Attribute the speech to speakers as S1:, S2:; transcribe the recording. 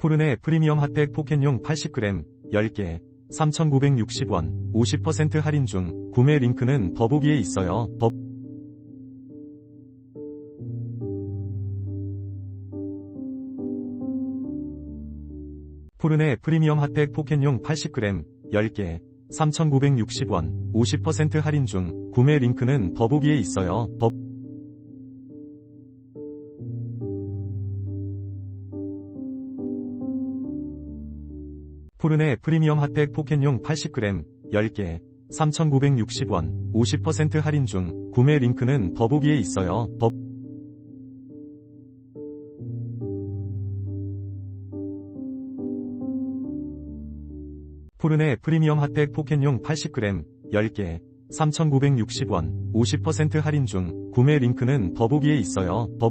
S1: 푸르네 프리미엄 핫팩 포켓용 80g 10개 3,960원 50% 할인 중 구매 링크는 더보기에 있어요. 더... 푸르네 프리미엄 핫팩 포켓용 80g 10개 3,960원 50% 할인 중 구매 링크는 더보기에 있어요. 더... 푸르네 프리미엄 핫팩 포켓용 80g 10개 3,960원 50% 할인 중 구매 링크는 더보기에 있어요. 더... 푸르네 프리미엄 핫팩 포켓용 80g 10개 3,960원 50% 할인 중 구매 링크는 더보기에 있어요. 더...